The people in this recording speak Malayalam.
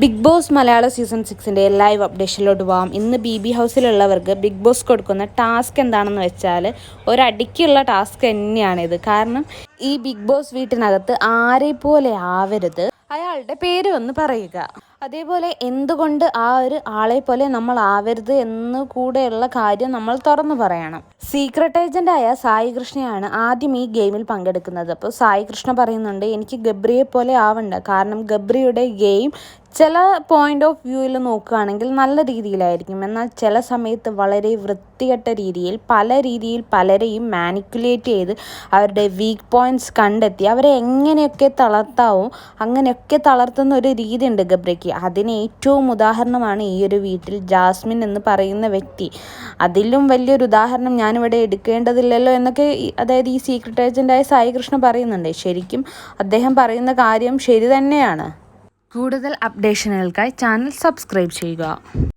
ബിഗ് ബോസ് മലയാള സീസൺ സിക്സിന്റെ ലൈവ് അപ്ഡേഷനിലോട്ട് പോകാം ഇന്ന് ബി ബി ഹൗസിലുള്ളവർക്ക് ബിഗ് ബോസ് കൊടുക്കുന്ന ടാസ്ക് എന്താണെന്ന് വെച്ചാൽ ഒരടിക്കുള്ള ടാസ്ക് തന്നെയാണിത്. കാരണം ഈ ബിഗ് ബോസ് വീട്ടിനകത്ത് ആരെ പോലെ ആവരുത് അയാളുടെ പേര് ഒന്ന് പറയുക. അതേപോലെ എന്തുകൊണ്ട് ആ ഒരു ആളെ പോലെ നമ്മൾ ആവരുത് എന്ന് കൂടെയുള്ള കാര്യം നമ്മൾ തുറന്നു പറയണം. സീക്രട്ട് ഏജന്റായ സായി കൃഷ്ണയാണ് ആദ്യം ഈ ഗെയിമിൽ പങ്കെടുക്കുന്നത്. അപ്പോൾ സായി കൃഷ്ണ പറയുന്നുണ്ട് എനിക്ക് ഗബ്രിയെ പോലെ ആവണ്ട. കാരണം ഗബ്രിയുടെ ഗെയിം ചില പോയിന്റ് ഓഫ് വ്യൂയിൽ നോക്കുകയാണെങ്കിൽ നല്ല രീതിയിലായിരിക്കും. എന്നാൽ ചില സമയത്ത് വളരെ വൃത്തികെട്ട രീതിയിൽ പല രീതിയിൽ പലരെയും മാനിക്കുലേറ്റ് ചെയ്ത് അവരുടെ വീക്ക് പോയിന്റ്സ് കണ്ടെത്തി അവരെ എങ്ങനെയൊക്കെ തളർത്താവും അങ്ങനെയൊക്കെ തളർത്തുന്ന ഒരു രീതി ഉണ്ട് ഗബ്രയ്ക്ക് അതിന് ഏറ്റവും ഉദാഹരണമാണ് ഈ ഒരു വീട്ടിൽ ജാസ്മിൻ എന്ന് പറയുന്ന വ്യക്തി. അതിലും വലിയൊരു ഉദാഹരണം ഞാനിവിടെ എടുക്കേണ്ടതില്ലല്ലോ എന്നൊക്കെ അതായത് ഈ സീക്രട്ട് ഏജന്റായ സായി കൃഷ്ണ പറയുന്നുണ്ട്. ശരിക്കും അദ്ദേഹം പറയുന്ന കാര്യം ശരി തന്നെയാണ്. കൂടുതൽ അപ്ഡേഷനുകൾക്കായി ചാനൽ സബ്സ്ക്രൈബ് ചെയ്യുക.